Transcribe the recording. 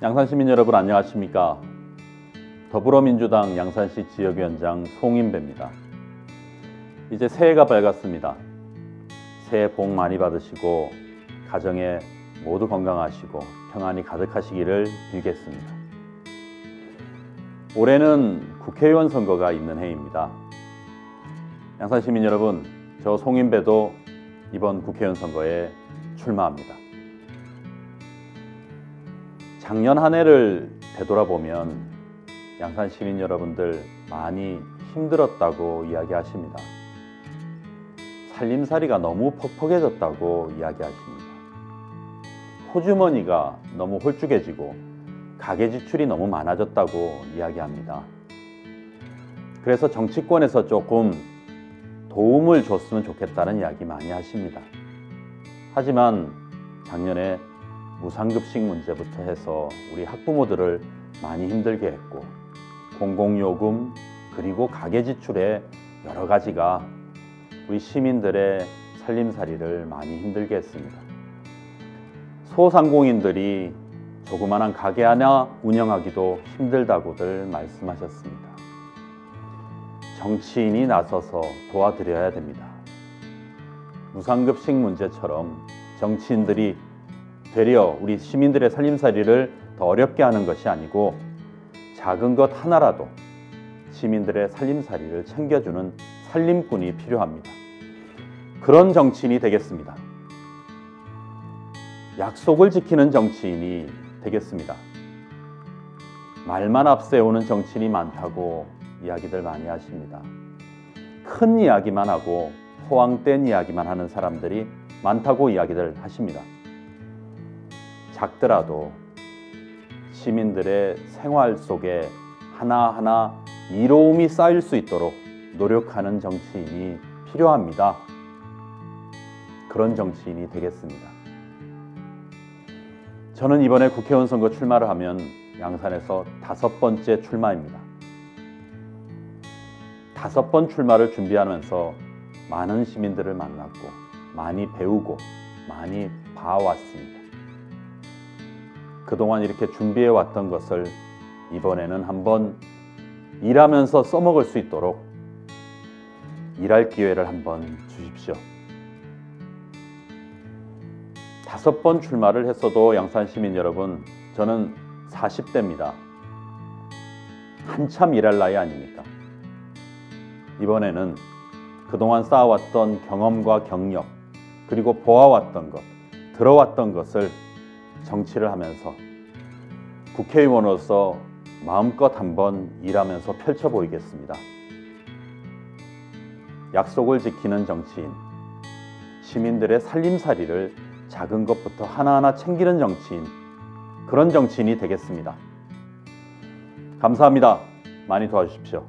양산시민 여러분 안녕하십니까? 더불어민주당 양산시 지역위원장 송인배입니다. 이제 새해가 밝았습니다. 새해 복 많이 받으시고 가정에 모두 건강하시고 평안이 가득하시기를 빌겠습니다. 올해는 국회의원 선거가 있는 해입니다. 양산시민 여러분, 저 송인배도 이번 국회의원 선거에 출마합니다. 작년 한 해를 되돌아보면 양산 시민 여러분들 많이 힘들었다고 이야기하십니다. 살림살이가 너무 퍽퍽해졌다고 이야기하십니다. 호주머니가 너무 홀쭉해지고 가계 지출이 너무 많아졌다고 이야기합니다. 그래서 정치권에서 조금 도움을 줬으면 좋겠다는 이야기 많이 하십니다. 하지만 작년에 무상급식 문제부터 해서 우리 학부모들을 많이 힘들게 했고 공공요금 그리고 가계지출의 여러 가지가 우리 시민들의 살림살이를 많이 힘들게 했습니다. 소상공인들이 조그마한 가게 하나 운영하기도 힘들다고들 말씀하셨습니다. 정치인이 나서서 도와드려야 됩니다. 무상급식 문제처럼 정치인들이 되려 우리 시민들의 살림살이를 더 어렵게 하는 것이 아니고 작은 것 하나라도 시민들의 살림살이를 챙겨주는 살림꾼이 필요합니다. 그런 정치인이 되겠습니다. 약속을 지키는 정치인이 되겠습니다. 말만 앞세우는 정치인이 많다고 이야기들 많이 하십니다. 큰 이야기만 하고 호황된 이야기만 하는 사람들이 많다고 이야기들 하십니다. 작더라도 시민들의 생활 속에 하나하나 이로움이 쌓일 수 있도록 노력하는 정치인이 필요합니다. 그런 정치인이 되겠습니다. 저는 이번에 국회의원 선거 출마를 하면 양산에서 다섯 번째 출마입니다. 다섯 번 출마를 준비하면서 많은 시민들을 만났고 많이 배우고 많이 봐왔습니다. 그동안 이렇게 준비해 왔던 것을 이번에는 한번 일하면서 써먹을 수 있도록 일할 기회를 한번 주십시오. 다섯 번 출마를 했어도 양산 시민 여러분, 저는 40대입니다. 한참 일할 나이 아닙니까? 이번에는 그동안 쌓아왔던 경험과 경력, 그리고 보아왔던 것, 들어왔던 것을 정치를 하면서 국회의원으로서 마음껏 한번 일하면서 펼쳐 보이겠습니다. 약속을 지키는 정치인, 시민들의 살림살이를 작은 것부터 하나하나 챙기는 정치인, 그런 정치인이 되겠습니다. 감사합니다. 많이 도와주십시오.